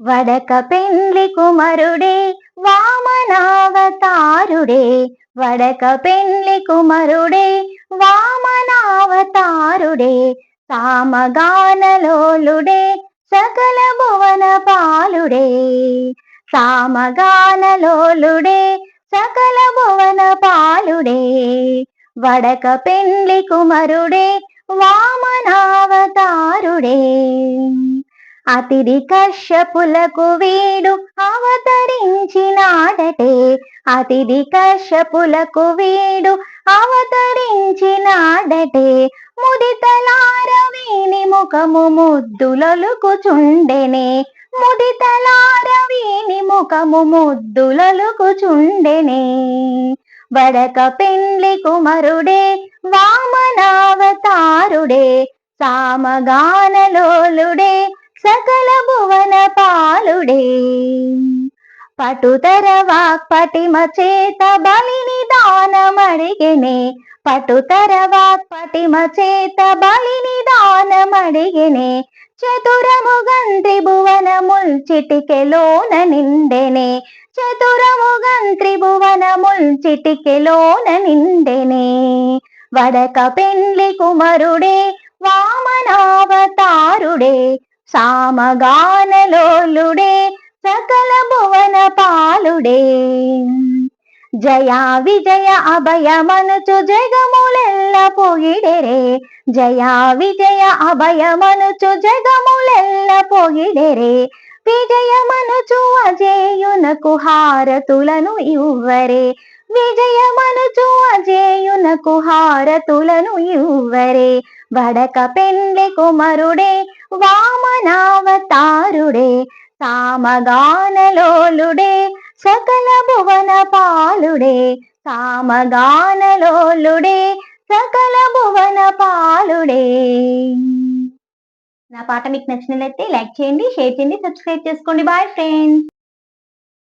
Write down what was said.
వడక పెండ్లి కుమరుడే వామనావతారుడే వడక పెండ్లి కుమరుడే వామనావతారుడే సామగానలోలుడే సకల భువన పాలుడే సామగానలోలుడే సకల భువన పాలుడే వడక పెండ్లి కుమరుడే వామనావతారుడే అతిరి కశ్యపులకు వీడు అవతరించినాడటే అతిరి కశ్యపులకు వీడు అవతరించినాడటే ముదితలార వీని ముఖము ముద్దులలుకుచుండెనే. ముదితలార వీని ముఖము ముద్దులలుకుచుండెనే. వడక పెండ్లి కుమరుడే వామనావతారుడే సామగానలోలుడే సకల భువన పాలుడే. పటుతర వాక్పటిమ చేత బలిని దానమడిగినే పటుతర వాక్పటిమ చేత బలిని దానమడిగినే చతురముగంత్రి భువనముల్ చిటికెలోన నిండెనే. చతురముగంత్రి భువనముల్ చిటికెలోన నిండెనే. వడక పెండ్లి కుమరుడే వామనావతారుడే. సామగానలోలుడే సకల భువన పాలుడే. జయా విజయ అభయమనుచు జగములెల్ల పొగిడెరే జయా విజయ అభయమనుచు జగములెల్ల పొగిడెరే విజయమనుచు అజేయునకు హారతులను ఇవ్వరే. విజయమనుచు అజేయునకు హారతులను ఇవ్వరే. వడక పెండ్లి కుమరుడే వామనావతారుడే సామగానలోలుడే సకల భువన పాలుడే సామగానలోలుడే సకల భువన పాలుడే నా పాట మీకు నచ్చినట్లయితే లైక్ చేయండి షేర్ చేయండి సబ్స్క్రైబ్ చేసుకోండి. Bye friends.